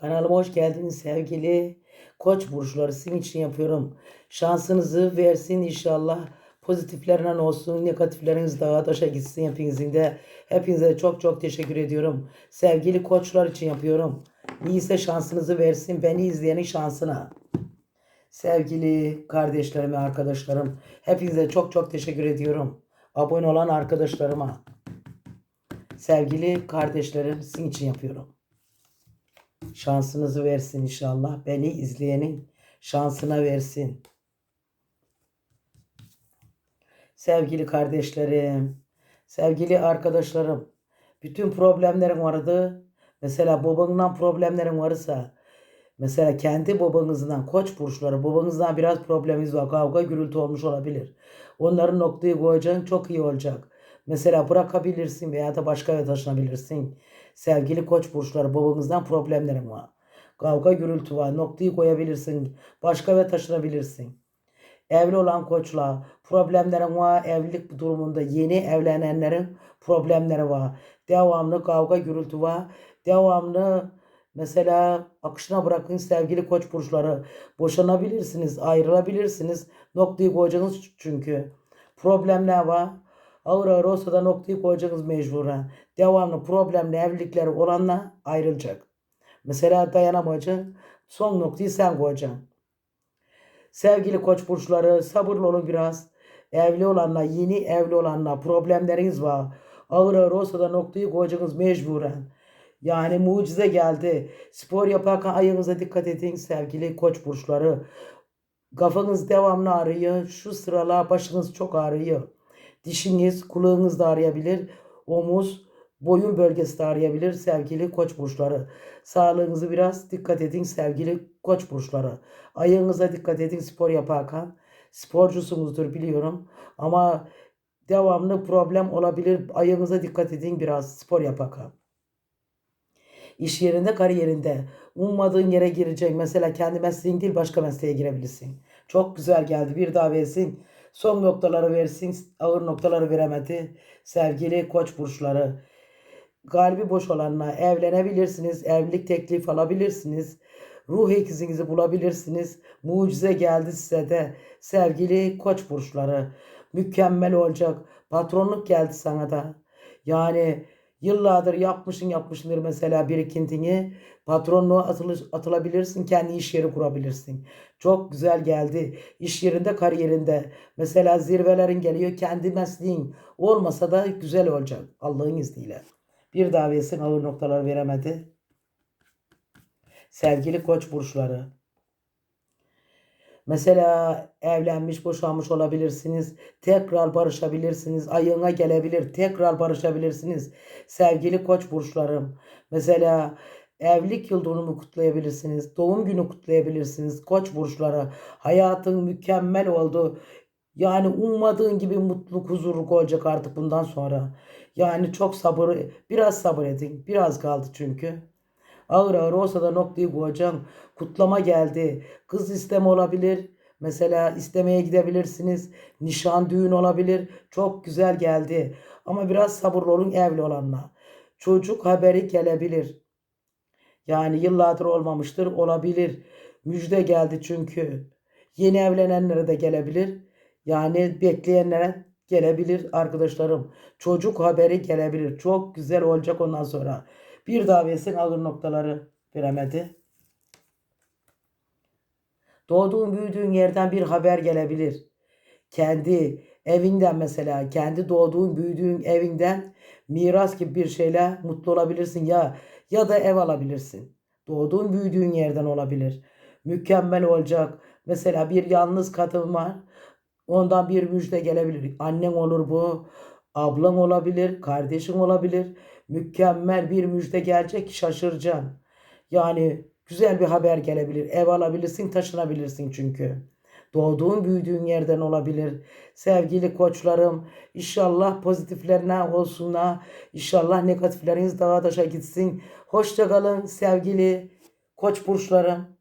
Kanalıma hoş geldiniz sevgili koç burçları. Sizin için yapıyorum. Şansınızı versin inşallah. Pozitiflerinden olsun, negatifleriniz dağa taşa gitsin hepinizin de. Hepinize çok çok teşekkür ediyorum. Sevgili koçlar için yapıyorum. Neyse şansınızı versin beni izleyenin şansına. Sevgili kardeşlerime, arkadaşlarım, hepinize çok çok teşekkür ediyorum. Abone olan arkadaşlarıma, sevgili kardeşlerim sizin için yapıyorum. Şansınızı versin inşallah. Beni izleyenin şansına versin. Sevgili kardeşlerim, sevgili arkadaşlarım, bütün problemlerin vardı. Mesela babandan problemlerin varsa, mesela kendi babanızdan, koç burçları, babanızdan biraz probleminiz var, kavga gürültü olmuş olabilir. Onların noktayı koyacaksın çok iyi olacak. Mesela bırakabilirsin veya da başka eve taşınabilirsin. Sevgili koç burçları babanızdan problemlerin var. Kavga gürültü var. Noktayı koyabilirsin. Başka eve taşınabilirsin. Evli olan koçla problemlerin var. Evlilik durumunda yeni evlenenlerin problemleri var. Devamlı kavga gürültü var. Devamlı mesela akışına bırakın sevgili koç burçları. Boşanabilirsiniz, ayrılabilirsiniz. Noktayı koyacaksınız çünkü. Problemler var. Ağır ağır olsa da noktayı koyacaksınız mecburen. Devamlı problemli evlilikleri olanla ayrılacak. Mesela dayanamayacak. Son noktayı sen koyacaksın. Sevgili koç burçları sabırlı olun biraz. Evli olanla yeni evli olanla problemleriniz var. Ağır ağır olsa da noktayı koyacaksınız mecburen. Yani mucize geldi. Spor yaparken ayağınıza dikkat edin sevgili koç burçları. Kafanız devamlı ağrıyor. Şu sıralar başınız çok ağrıyor. Dişiniz, kulağınız da ağrıyabilir. Omuz, boyun bölgesi de ağrıyabilir sevgili koç burçları. Sağlığınızı biraz dikkat edin sevgili koç burçları. Ayağınıza dikkat edin spor yaparken. Sporcusunuzdur biliyorum. Ama devamlı problem olabilir. Ayağınıza dikkat edin biraz spor yaparken. İş yerinde, kariyerinde ummadığın yere girecek. Mesela kendi mesleğin değil başka mesleğe girebilirsin. Çok güzel geldi. Bir daha versin. Son noktaları versin. Ağır noktaları veremedi. Sevgili koç burçları. Kalbi boş olanla evlenebilirsiniz. Evlilik teklif alabilirsiniz. Ruh ikizinizi bulabilirsiniz. Mucize geldi size de. Sevgili koç burçları. Mükemmel olacak. Patronluk geldi sana da. Yani Yıllardır yapmışın yapmışındır mesela birikintini. Patronluğa atılır, atılabilirsin. Kendi iş yeri kurabilirsin. Çok güzel geldi. İş yerinde kariyerinde. Mesela zirvelerin geliyor. Kendi mesleğin olmasa da güzel olacak. Allah'ın izniyle. Bir daha versin ağır noktalar veremedi. Sevgili koç burçları. Mesela evlenmiş, boşanmış olabilirsiniz. Tekrar barışabilirsiniz. Ayığına gelebilir. Tekrar barışabilirsiniz. Sevgili koç burçlarım. Mesela evlilik yıl dönümü kutlayabilirsiniz. Doğum günü kutlayabilirsiniz. Koç burçları. Hayatın mükemmel oldu. Yani ummadığın gibi mutluluk, huzurluk olacak artık bundan sonra. Yani çok sabır, biraz sabır edin. Biraz kaldı çünkü. Ağır ağır olsa da noktayı koyacaksın. Kutlama geldi. Kız isteme olabilir. Mesela istemeye gidebilirsiniz. Nişan, düğün olabilir. Çok güzel geldi. Ama biraz sabırlı olun evli olanla. Çocuk haberi gelebilir. Yani yıllardır olmamıştır. Olabilir. Müjde geldi çünkü. Yeni evlenenlere de gelebilir. Yani bekleyenlere gelebilir arkadaşlarım. Çocuk haberi gelebilir. Çok güzel olacak ondan sonra. Bir daha versin ağır noktaları veremedi. Doğduğun büyüdüğün yerden bir haber gelebilir. Kendi evinden mesela kendi doğduğun büyüdüğün evinden miras gibi bir şeyle mutlu olabilirsin ya ya da ev alabilirsin. Doğduğun büyüdüğün yerden olabilir. Mükemmel olacak. Mesela bir yalnız kadın var. Ondan bir müjde gelebilir. Annen olur bu. Ablan olabilir. Kardeşin olabilir. Mükemmel bir müjde gelecek şaşıracaksın. Yani güzel bir haber gelebilir. Ev alabilirsin, taşınabilirsin çünkü. Doğduğun, büyüdüğün yerden olabilir. Sevgili koçlarım, inşallah pozitiflerine olsunlar. İnşallah negatifleriniz dağa taşa gitsin. Hoşça kalın sevgili koç burçlarım.